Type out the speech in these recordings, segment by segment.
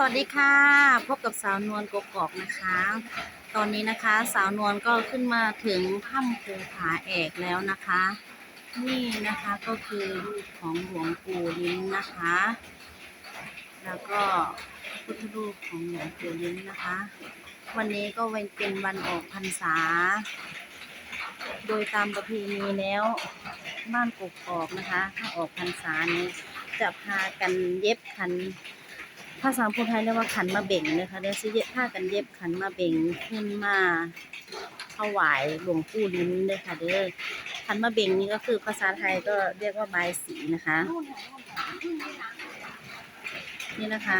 สวัสดีค่ะพบกับสาวนวลกกอกนะคะ ตอนนี้นะคะสาวนวลก็ขึ้นมาถึงถ้ำภูผาแอกแล้วนะคะ นี่นะคะก็คือรูปของหลวงปู่ลิ้นนะคะ แล้วก็พุทธรูปของหลวงปู่ลิ้นนะคะ วันนี้ก็เป็นวันออกพรรษา โดยตามประเพณีแล้วบ้านกกอกนะคะ ถ้าออกพรรษานี้จะพากันเย็บขัน ภาษาพูดไทยเรียกว่าขันมาเบ่งนะคะเดี๋ยวสิเย็บผ้ากันเย็บขันมาเบ่งขึ้นมาถวายหลวงปู่ลิ้นเลยค่ะเด้อขันมาเบ่งนี่ก็คือภาษาไทยก็เรียกว่าใบสีนะคะ นี่นะคะ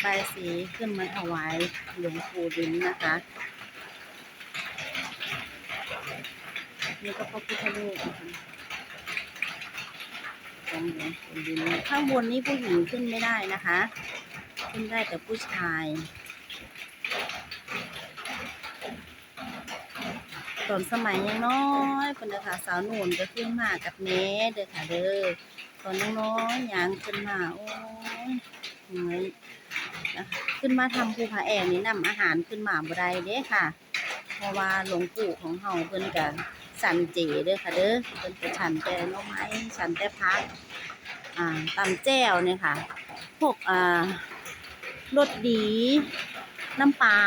ใบสีขึ้นมาถวายหลวงปู่ลิ้นนะคะนี่ก็พระพุทธรูปนะคะของหลวงปู่ลิ้นข้างบนนี้ผู้หญิงขึ้นไม่ได้นะคะ ขึ้นได้แต่ผู้ชาย ตอนสมัยยังน้อยเป็นนะคะสาวหนุ่นก็ขึ้นมากับแม่เด้อค่ะเด้อตอนยังน้อยยางขึ้นมาโอ้ยเหนื่อยนะคะขึ้นมาทำภูผาแอกนี่นำอาหารขึ้นมาบ่ได้เด้ค่ะ เพราะว่าหลวงปู่ของเฮาเพิ่นก็สันเจเด้อค่ะเด้อเพิ่นจะฉันแต่น้อไม้ฉันแต่พักอ่าตำแจ่วเนี่ยค่ะ พวกอ่า รสดี น้ำปลา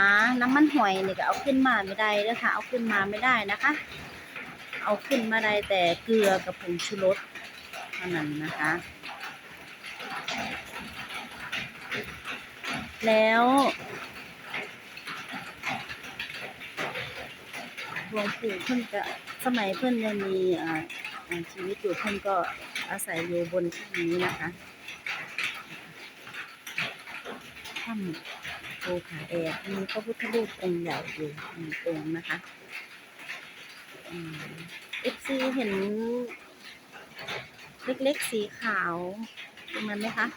น้ำมันหอยนี่ก็เอาขึ้นมาไม่ได้เด้อค่ะ เอาขึ้นมาไม่ได้นะคะ เอาขึ้นมาได้แต่เกลือกับผงชูรสเท่านั้นนะคะ แล้วหลวงปู่เพิ่นก็สมัยเพิ่นยังมีอาชีวิตอยู่เพิ่นก็อาศัยอยู่บนที่นี้นะคะ ถ้ำภูผาแอกมีพระพุทธรูปองค์ใหญ่อยู่หนึ่งองค์นะคะเอฟซีเห็น เล็กๆสีขาวตรงนั้นไหมคะ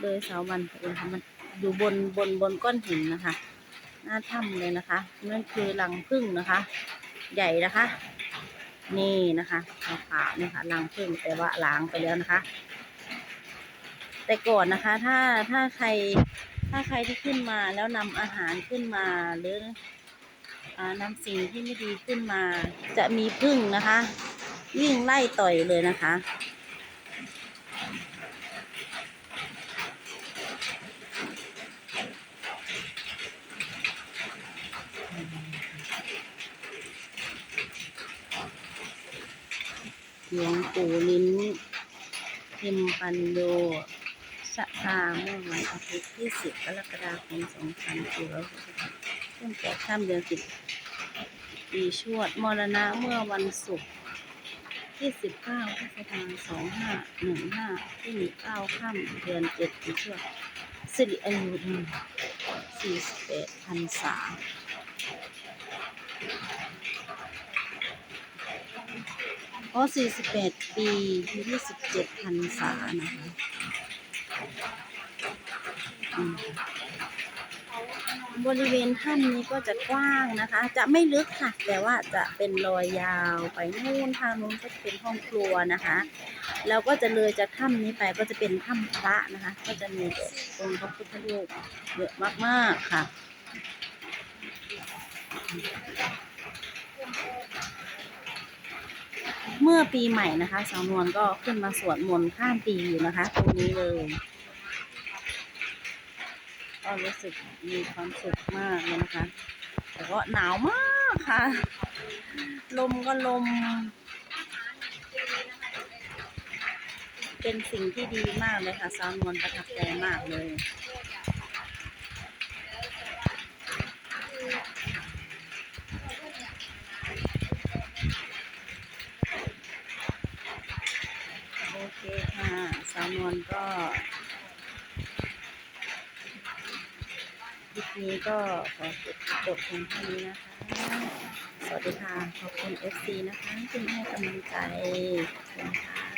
เลยเสาวันเองค่ะมันอยู่บนบนบนก้อนหินนะคะ หน้าถ้ำเลยนะคะ นั่นคือรังผึ้งนะคะ ใหญ่นะคะ นี่นะคะขาวๆนี่ค่ะรังผึ้งแต่ว่าล้างไปแล้วนะคะ แต่ก่อนนะคะ ถ้าถ้าใคร ถ้าใครที่ขึ้นมาแล้วนำอาหารขึ้นมาหรืออ่านำสิ่งที่ไม่ดีขึ้นมา จะมีผึ้งนะคะ วิ่งไล่ต่อยเลยนะคะหลวงปู่ลิ้นพิมปันโย สะตาเมื่อวันอาทิตย์ที่สิบกรกฎาคมสองพันสี่ร้อยหกสิบตั้งแต่ข้ามเดือนสิบปีชวด มรณะเมื่อวันศุกร์ที่สิบเก้าพฤษภาสองห้าหนึ่งห้าที่มีเก้าข้ามเดือนเจ็ดปีชวดสิริอายุสี่สิบแปดพรรษาก็48 ปีที่27พรรษานะคะ บริเวณถ้ำนี้ก็จะกว้างนะคะ จะไม่ลึกค่ะ แต่ว่าจะเป็นรอยยาวไปนู่นทางนู้นก็จะเป็นห้องครัวนะคะ แล้วก็จะเลยจากถ้ำนี้ไปก็จะเป็นถ้ำพระนะคะ ก็จะมีองค์พระพุทธรูปเยอะมากๆค่ะเมื่อปีใหม่นะคะสาวนวลก็ขึ้นมาสวดมนต์ข้ามปีอยู่นะคะตรงนี้เลย ก็รู้สึกมีความสุขมากเลยนะคะ แต่ก็หนาวมากค่ะ ลมก็ลม เป็นสิ่งที่ดีมากเลยค่ะสาวนวลประทับใจมากเลยโอเคค่ะสาวนวลก็คลิป นี้ก็ขอจบเพียงเท่านี้นะคะ สวัสดีค่ะ ขอบคุณ FC นะคะที่ให้กำลังใจขอบคุณค่ะ